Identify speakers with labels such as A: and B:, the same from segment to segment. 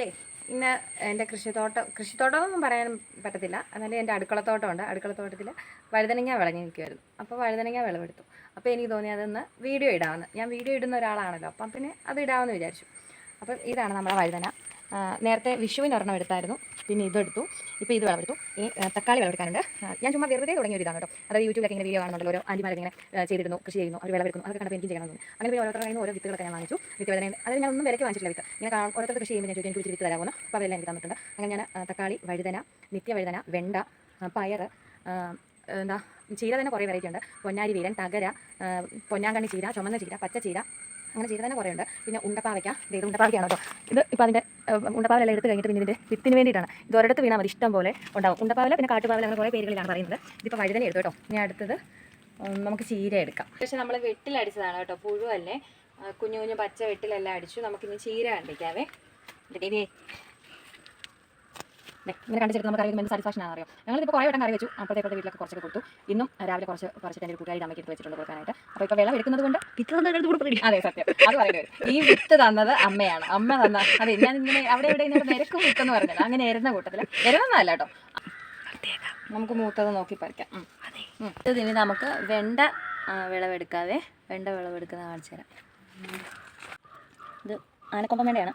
A: ദേ ഇന്ന് എന്റെ കൃഷിത്തോട്ടം കൃഷിത്തോട്ടമൊന്നും പറയാൻ പറ്റത്തില്ല. എന്നാലും എന്റെ അടുക്കളത്തോട്ടമുണ്ട്. അടുക്കളത്തോട്ടത്തിൽ വഴുതനങ്ങ വിളഞ്ഞു നിൽക്കുമായിരുന്നു അപ്പോൾ വഴുതനങ്ങ വിളവെടുത്തു. അപ്പോൾ എനിക്ക് തോന്നി അതൊന്ന് വീഡിയോ ഇടാമെന്ന്. ഞാൻ വീഡിയോ ഇടുന്ന ഒരാളാണല്ലോ. അപ്പം പിന്നെ അത് ഇടാമെന്ന് വിചാരിച്ചു. അപ്പം ഇതാണ് നമ്മുടെ വഴുതന. നേരത്തെ വിഷുവിന് ഒരെണ്ണം എടുത്തായിരുന്നു. പിന്നെ ഇതെടുത്തു. ഇപ്പോൾ ഇത് വിളവെടുത്തു. ഈ തക്കാളി വിളവെടുക്കാനുണ്ട്. ഞാൻ ചുമ്മാ വെറുതെ തുടങ്ങിയ ഒരു ഇതാണ് കേട്ടോ. അതായത് യൂട്യൂബിലൊക്കെ ഇങ്ങനെ വീഡിയോ കാണുന്നുണ്ടല്ലോ ഓരോ ആന്റിമാരൊക്കെ ഇങ്ങനെ ചെയ്തിരുന്നു കൃഷി ചെയ്യുന്നു അവർ വിളവെടുക്കുന്നു. അതൊക്കെ കണ്ടപ്പോൾ എനിക്ക് ചെയ്യണമെന്ന് അങ്ങനെ പിന്നെ ഓരോരുത്തരുടെ ഓരോ വിത്തുകളൊക്കെ ഞാൻ വാങ്ങിച്ചു. വിത്ത് വേദന അതായത് ഞാൻ ഒന്നും വിലയ്ക്ക് വാങ്ങിച്ചിട്ടില്ല വിത്ത്. ഇങ്ങനെ ഓരോരുത്തർ കൃഷി ചെയ്യുമ്പോൾ ഞാൻ ചോദിച്ചു എനിക്ക് വിത്ത് തരാമോ? അപ്പോൾ അതെല്ലാം എനിക്ക് തന്നിട്ടുണ്ട്. അങ്ങനെ ഞാൻ തക്കാളി വഴുതന നിത്യ വഴുതന വെണ്ട പയർ എന്താ ചീര തന്നെ കുറേ വെറൈറ്റി ഉണ്ട്. പൊന്നാരി വീരൻ തകര പൊന്നാങ്കണ്ണി ചീര ചുമന്ന ചീര പച്ച ചീര അങ്ങനെ ചെയ്ത് തന്നെ കുറേ ഉണ്ട് പിന്നെ ഉണ്ടപ്പാവയ്ക്ക. ഇത് ഉണ്ടപ്പാവയ്ക്കാണ് കേട്ടോ ഇത് ഇപ്പോൾ അതിന്റെ ഉണ്ടപ്പാവലെല്ലാം എടുത്ത് കഴിഞ്ഞിട്ട് പിന്നെ ഇതിന്റെ വിത്തിന് വേണ്ടിയിട്ടാണ്. ഇത് ഒരിടത്ത് വീണാൽ മതി ഇഷ്ടം പോലെ ഉണ്ടാവും. ഉണ്ടപ്പാവല പിന്നെ കാട്ടുപാവല അങ്ങനെ കുറേ പേരുകളിലാണ് പറയുന്നത്. ഇതിപ്പോൾ വഴുതന എടുത്തു കേട്ടോ. ഇനി അടുത്തത് നമുക്ക് ചീര എടുക്കാം. പക്ഷേ നമ്മൾ വെട്ടിലടിച്ചതാണ് കേട്ടോ പുഴുവല്ലേ? കുഞ്ഞു കുഞ്ഞു പച്ച വെട്ടിലെല്ലാം അടിച്ചു. നമുക്കിനി ചീര കണ്ടിക്കാവേ ദേവിയേ ഇങ്ങനെ കണ്ടിട്ട് നമുക്ക് അറിയാം വെക്കുമ്പോൾ സാറ്റിസ്ഫാക്ഷൻ ആണ് അറിയാം. ഞങ്ങളിപ്പോൾ കുറേ വട്ടം കറി വെച്ചു. അപ്പോഴത്തെ ഇപ്പോഴത്തെ വീട്ടിലൊക്കെ കുറച്ചൊക്കെ കൊടുത്തു. ഇന്നും രാവിലെ കുറച്ച് കുറച്ചിട്ട് എന്റെ ഒരു കൂട്ടുകാരി അമ്മയ്ക്ക് എടുത്ത് വെച്ചിട്ടുണ്ട് കൊടുക്കാനായിട്ട്. അപ്പോൾ ഇപ്പോൾ വെള്ളം എടുക്കുന്നത് കൊണ്ട് അതെ സത്യം. അത് പറയുന്നത് ഈ വിത്ത് തന്നത് അമ്മയാണ്. അമ്മ തന്ന അതെ ഞാൻ ഇങ്ങനെ അവിടെ ഇവിടെ ഇങ്ങനെ നിരക്കും വിത്തെന്ന് പറഞ്ഞത് അങ്ങനെ ഇരുന്ന കൂട്ടത്തിൽ എരുന്നല്ല കേട്ടോ. നമുക്ക് മൂത്തത് നോക്കി പറിക്കാം. അതെ. ഇനി ഇതിന് നമുക്ക് വെണ്ട വിളവെടുക്കാതെ വെണ്ട വിളവെടുക്കുന്ന കാണിച്ചു തരാം. ഇത് ആനക്കൊമ്പൻ വേണ്ടയാണ്.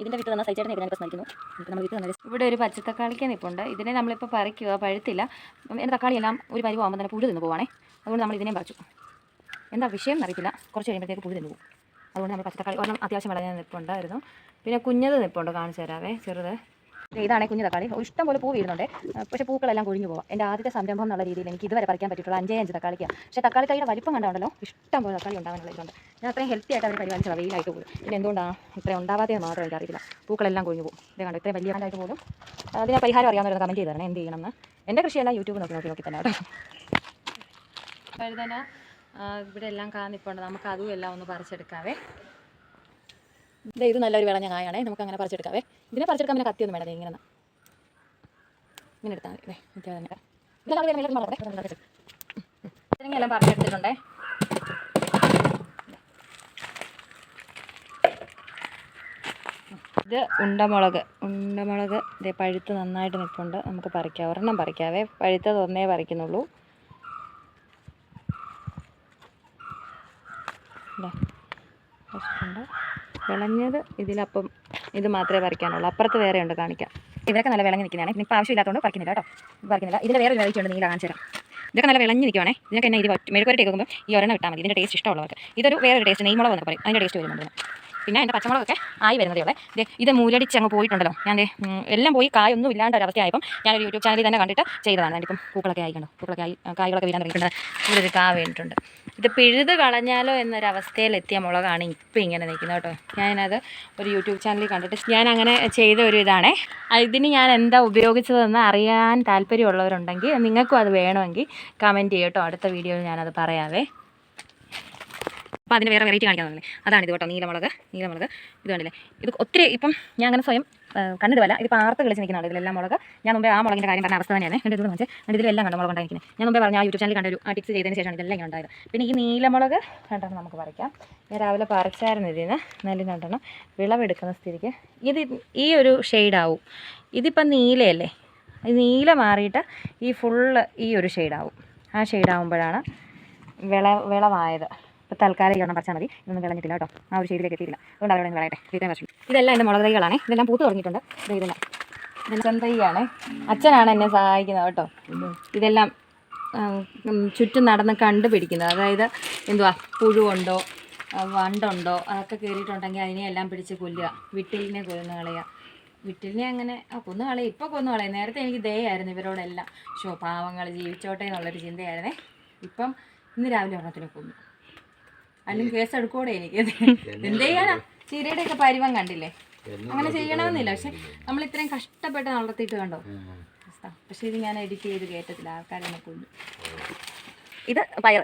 A: ഇതിന്റെ വിത്ത് തന്നെ സൈച്ചേട്ടനെ ഞാനിപ്പോൾ സ്മരിക്കുന്നു ഇവിടെ ഒരു പച്ചത്തക്കാളിക്ക് നിൽപ്പുണ്ട് ഇതിനെ നമ്മളിപ്പോൾ പറിക്കുക. പഴുത്തില്ല. തക്കാളി എല്ലാം ഒരു പരിവാകുമ്പോൾ തന്നെ പുഴു തിന്നു പോവാണേ. അതുകൊണ്ട് നമ്മൾ ഇതിനെയും പറിച്ചു. എന്താ വിഷയം അറിയത്തില്ല. കുറച്ച് കഴിയുമ്പോഴത്തേക്ക് പുഴു തിന്നു പോകും. അതുകൊണ്ട് നമ്മൾ പച്ചത്തക്കാളി ഒരെണ്ണം അത്യാവശ്യം വളരെ നിൽപ്പുണ്ടായിരുന്നു പിന്നെ കുഞ്ഞത് നിൽപ്പുണ്ട് കാണിച്ചു തരാവേ. ചെറുത്. ഇതാണ് കുഞ്ഞു തക്കാളി. ഇഷ്ടം പോലെ പൂ വീഴുന്നുണ്ട് പക്ഷെ പൂക്കളെല്ലാം കൊഴിഞ്ഞു പോകാം എന്റെ ആദ്യത്തെ സംരംഭം എന്നുള്ള രീതിയിൽ എനിക്ക് ഇതുവരെ പറിക്കാൻ പറ്റിയിട്ടുള്ള അഞ്ചേ അഞ്ച് തക്കാളിക്കാണ്. പക്ഷേ തക്കാളി കൈയുടെ വലിപ്പം കണ്ടാണല്ലോ ഇഷ്ടം പോലെ തക്കാളി ഉണ്ടാകാനുള്ള ഇതുണ്ട്. ഞാൻ അത്രയും ഹെൽത്തി ആയിട്ട് അവർ പരിപാലിച്ചാൽ വെയിലായിട്ട് പോകും പിന്നെ എന്തുകൊണ്ടാണ് ഇത്രയും ഉണ്ടാവാതെ മാത്രം എനിക്കറിയില്ല. പൂക്കളെല്ലാം കൊഴിഞ്ഞു പോകും ഇത് കണ്ടോ? ഇത്രയും വലിയ ആയിട്ട് പോലും. അതിന് പരിഹാരം അറിയാവുന്നവരൊന്ന് കമന്റ് ചെയ്ത് തരണം. എന്ത് ചെയ്യണമെന്ന് എന്റെ കൃഷിയെല്ലാം യൂട്യൂബ് നോക്കി നോക്കി നോക്കി തന്നെ കേട്ടോ. ഇവിടെ എല്ലാം കാന്നിപ്പുണ്ട് നമുക്ക് അതും എല്ലാം ഒന്ന് പറിച്ചെടുക്കാവേ. ഇത് നല്ലൊരു വിളഞ്ഞ കായാണേ നമുക്ക് അങ്ങനെ പറിച്ചെടുക്കാവേ. ഇതിനെ പറിച്ചെടുക്കാൻ പിന്നെ കത്തിയൊന്നും വേണം ഇങ്ങനെ ഇങ്ങനെ എടുത്താൽ മതി. നിത്യ തന്നെ എല്ലാം പറിച്ചെടുത്തിട്ടുണ്ടേ ഇത് ഉണ്ടമുളക്. ഉണ്ടമുളക് ഇതേ പഴുത്ത് നന്നായിട്ട് നിൽപ്പുണ്ട്. നമുക്ക് പറിക്കാം. ഒരെണ്ണം പറിക്കാവേ. പഴുത്തത് ഒന്നേ പറിക്കുന്നുള്ളൂ. ഇതാ വെച്ചിട്ടുണ്ട് വിളഞ്ഞത് ഇതിലപ്പം ഇത് മാത്രമേ വരയ്ക്കാനുള്ളൂ അപ്പുറത്ത് വേറെ ഉണ്ട് കാണിക്കാം. ഇവരൊക്കെ നല്ല വിളഞ്ഞ് നിൽക്കുന്നതാണ്. ഇപ്പോൾ ആവശ്യമില്ലാത്തതുകൊണ്ട് പറിക്കുന്നില്ല കേട്ടോ. പറിക്കുന്നില്ല. ഇതിന്റെ വേറെ വെറൈറ്റി ഉണ്ട് നീല കാണിച്ചു തരാം. ഇതൊക്കെ നല്ല വിളഞ്ഞ് നിൽക്കുവാണേ. ഇതിനൊക്കെ എന്നെ ഇത് മെഴുക്കുവരട്ടി വെക്കുമ്പോൾ ഈ ഒരെണ്ണം ഇട്ടാൽ മതി. ഇതിന്റെ ടേസ്റ്റ് ഇഷ്ടമുള്ളവർക്ക്. ഇതൊരു വേറൊരു ടേസ്റ്റ് നെയ്മുളക് എന്നൊക്കെ പറയും. അതിന്റെ ടേസ്റ്റ് വരുന്നുണ്ട്. പിന്നെ അതിന്റെ പച്ചമുളകൊക്കെ ആയി വരുന്നതേ ഉള്ളേ ഇത് മൂലടിച്ച് അങ്ങ് പോയിട്ടുണ്ടല്ലോ. ഞാൻ എല്ലാം പോയി കായൊന്നും ഇല്ലാണ്ട് ഒരു അവസ്ഥയായപ്പം ഞാനൊരു യൂട്യൂബ് ചാനലിൽ തന്നെ കണ്ടിട്ട് ചെയ്തതാണ്. അതിപ്പം പൂക്കളൊക്കെ ആയിക്കണ്ടോ പൂക്കളൊക്കെ ആയി കായകളൊക്കെ വീഴാൻ തുടങ്ങിയിട്ടുണ്ട്. ഇവിടെ ഒരു കാ വീണിട്ടുണ്ട്. ഇത് പിഴുത് കളഞ്ഞാലോ എന്നൊരവസ്ഥയിലെത്തിയ മുളകാണ് ഇപ്പം ഇങ്ങനെ നിൽക്കുന്നത് കേട്ടോ. ഞാനത് ഒരു യൂട്യൂബ് ചാനലിൽ കണ്ടിട്ട് ഞാൻ അങ്ങനെ ചെയ്ത ഒരു ഇതാണേ. ഇതിന് ഞാൻ എന്താ ഉപയോഗിച്ചതെന്ന് അറിയാൻ താല്പര്യമുള്ളവരുണ്ടെങ്കിൽ നിങ്ങൾക്കും അത് വേണമെങ്കിൽ കമന്റ് ചെയ്യട്ടോ അടുത്ത വീഡിയോയിൽ ഞാനത് പറയാവേ. അപ്പോൾ അതിന് വേറെ വെറൈറ്റി കാണിക്കാന്നുള്ളേ അതാണ് ഇത് കേട്ടോ നീലമുളക് നീലമുളക്. ഇത് കണ്ടില്ലേ? ഇത് ഒത്തിരി ഇപ്പം ഞാൻ അങ്ങനെ സ്വയം ആ, കണ്ടിടുവല്ല. ഇതിപ്പോൾ ആർത്ത് കളിച്ച് നിൽക്കുന്നുണ്ട് ഇതിലെല്ലാം മുളക്. ഞാൻ മുമ്പേ ആ മുളകിന്റെ കാര്യം പറഞ്ഞ അവസ്ഥ തന്നെയാണ്. എന്റെ ഇത് കാണിച്ച്? എന്റെ ഇതിലെല്ലാം കണ്ട മുളക് ഉണ്ടായിരിക്കുന്നത്? ഞാൻ മുമ്പേ പറഞ്ഞ ആ യൂട്യൂബ് ചാനലിൽ കണ്ടൊരു ഒരു ടിപ്സ് ചെയ്തതിന് ശേഷമാണ് ഇതെല്ലാം ഉണ്ടായത്. പിന്നെ ഈ നീലമുളക് കണ്ടെന്ന് നമുക്ക് പറിക്കാം ഞാൻ രാവിലെ പറിച്ചായിരുന്നു ഇതിൽ നിന്ന് നെല്ലിൽ വിളവെടുക്കുന്ന സ്ഥിതിക്ക്. ഇത് ഈ ഒരു ഷെയ്ഡാവും ഇതിപ്പം നീലയല്ലേ? നീല മാറിയിട്ട് ഈ ഫുള്ള് ഈ ഒരു ഷെയ്ഡാവും ആ ഷെയ്ഡാവുമ്പോഴാണ് വിള വിളവായത്. തൽക്കാലം ഈ എണ്ണം പറിച്ചാൽ മതി. ഇതൊന്നും വിളഞ്ഞിട്ടില്ല കേട്ടോ. ആ ഒരു ഷെയ്ഡിലേക്ക് എത്തിയില്ല അതുകൊണ്ട് അവിടെ വിളയട്ടെ ഇത്രയും വർഷം ഇതെല്ലാം എന്റെ മുളക് ഇതെല്ലാം പൂത്ത് തുടങ്ങിയിട്ടുണ്ട്. ഇതെല്ലാം. ഇതെല്ലാം തൈയാണ്. അച്ഛനാണ് എന്നെ സഹായിക്കുന്നത് കേട്ടോ. ഇതെല്ലാം ചുറ്റും നടന്ന് കണ്ടുപിടിക്കുന്നത്. അതായത് എന്തുവാ? പുഴുവുണ്ടോ? ആ, വണ്ടുണ്ടോ? അതൊക്കെ കയറിയിട്ടുണ്ടെങ്കിൽ അതിനെ എല്ലാം പിടിച്ച് കൊല്ലുക. വിട്ടിലിനെ കൊല്ലുന്ന കളയുക. വിട്ടിലിനെ അങ്ങനെ ആ കൊന്നു കളയും. ഇപ്പോൾ കൊന്നു കളയും. നേരത്തെ എനിക്ക് ദയായിരുന്നു ഇവരോടെല്ലാം. ഷോ പാവങ്ങൾ ജീവിച്ചോട്ടെ എന്നുള്ളൊരു ചിന്തയായിരുന്നേ. ഇപ്പം ഇന്ന് രാവിലെ ഒരെണ്ണത്തിനെ കൊന്നു. അല്ലെങ്കിൽ കേസ് എടുക്കൂടെ എനിക്ക്? എന്ത് ചെയ്യാനാ? ചീരയുടെ ഒക്കെ പരിവം കണ്ടില്ലേ? അങ്ങനെ ചെയ്യണമെന്നില്ല. പക്ഷെ നമ്മൾ ഇത്രയും കഷ്ടപ്പെട്ട് വളർത്തിയിട്ട് കണ്ടോ. പക്ഷെ ഇത് ഞാൻ എഡിറ്റ് ചെയ്ത് കയറ്റത്തില്ല ആൾക്കാരെന്നെ കൊണ്ട് ഇത് പയർ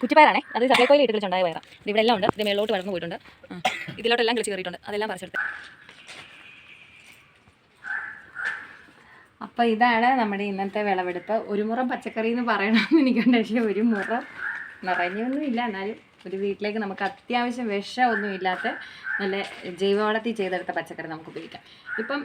A: കുറ്റിപ്പയറാണേ. അത് സപ്ലൈക്കോയിൽ ഇട്ട് കളിച്ചുണ്ടായ പയറാണ് ഇവിടെ എല്ലാം ഉണ്ട്. ഇത് മേളോട്ട് വളർന്നു പോയിട്ടുണ്ട്. ഇതിലോട്ടെല്ലാം കളിച്ച് കയറിയിട്ടുണ്ട്. അതെല്ലാം പറിച്ചെടുത്ത്. അപ്പോൾ ഇതാണ് നമ്മുടെ ഇന്നത്തെ വിളവെടുപ്പ്. ഒരു മുറം പച്ചക്കറി എന്ന് പറയണമെന്ന് എനിക്കുണ്ട് പക്ഷേ ഒരു മുറം. നിറഞ്ഞൊന്നും ഇല്ല എന്നാലും. ഒരു വീട്ടിലേക്ക് നമുക്ക് അത്യാവശ്യം വിഷമൊന്നും ഇല്ലാത്ത നല്ല ജൈവവളത്തിൽ ചെയ്തെടുത്ത പച്ചക്കറി നമുക്ക് ഉപയോഗിക്കാം. ഇപ്പം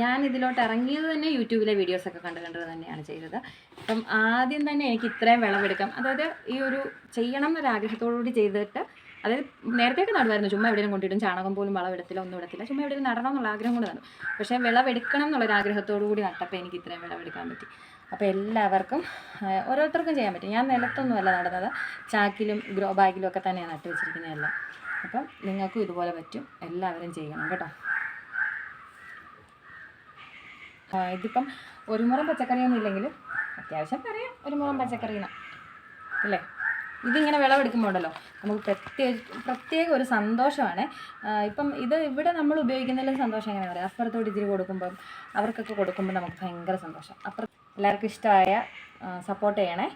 A: ഞാൻ ഇതിലോട്ട് ഇറങ്ങിയത് തന്നെ യൂട്യൂബിലെ വീഡിയോസൊക്കെ കണ്ട് കണ്ട് തന്നെയാണ് ചെയ്തത്. അപ്പം ആദ്യം തന്നെ എനിക്ക് ഇത്രയും വിളവെടുക്കാം. അതായത് ഈ ഒരു ചെയ്യണം എന്നൊരു കൂടി ചെയ്തിട്ട് അതായത് നേരത്തെയൊക്കെ നടുവായിരുന്നു. ചുമ്മാ എവിടെയും കൊണ്ടിടും. ചാണകം പോലും വളവെടുത്തില്ല ഒന്നും ഇടത്തില്ല. ചുമ്മാ എവിടെയും നടണം എന്നുള്ള ആഗ്രഹം കൊണ്ട് നടന്നു. പക്ഷേ വിളവെടുക്കണം എന്നുള്ളൊരു ആഗ്രഹത്തോടു കൂടി നട്ടപ്പോൾ എനിക്ക് ഇത്രയും വിളവെടുക്കാൻ പറ്റി. അപ്പോൾ എല്ലാവർക്കും ഓരോരുത്തർക്കും ചെയ്യാൻ പറ്റും. ഞാൻ നിലത്തൊന്നുമല്ല നടന്നത്. ചാക്കിലും ഗ്രോ ബാഗിലും ഒക്കെ തന്നെയാണ് നട്ട് വെച്ചിരിക്കുന്നതെല്ലാം അപ്പം നിങ്ങൾക്കും ഇതുപോലെ പറ്റും. എല്ലാവരും ചെയ്യണം കേട്ടോ. ഇതിപ്പം ഒരു മുറം പച്ചക്കറിയൊന്നും ഇല്ലെങ്കിലും അത്യാവശ്യം പറയാം ഒരു മുറം പച്ചക്കറിയാണ്. അല്ലേ? ഇതിങ്ങനെ വിളവെടുക്കുമ്പോൾ ഉണ്ടല്ലോ നമുക്ക് പ്രത്യേക പ്രത്യേക ഒരു സന്തോഷമാണ്. ഇപ്പം ഇത് ഇവിടെ നമ്മൾ ഉപയോഗിക്കുന്നതിലും സന്തോഷം എങ്ങനെ പറയാം? അപ്പുറത്തോട്ട് ഇച്ചിരി കൊടുക്കുമ്പം അവർക്കൊക്കെ കൊടുക്കുമ്പോൾ നമുക്ക് ഭയങ്കര സന്തോഷം. അപ്പുറം എല്ലാവർക്കും ഇഷ്ടമായ സപ്പോർട്ട് ചെയ്യണേ.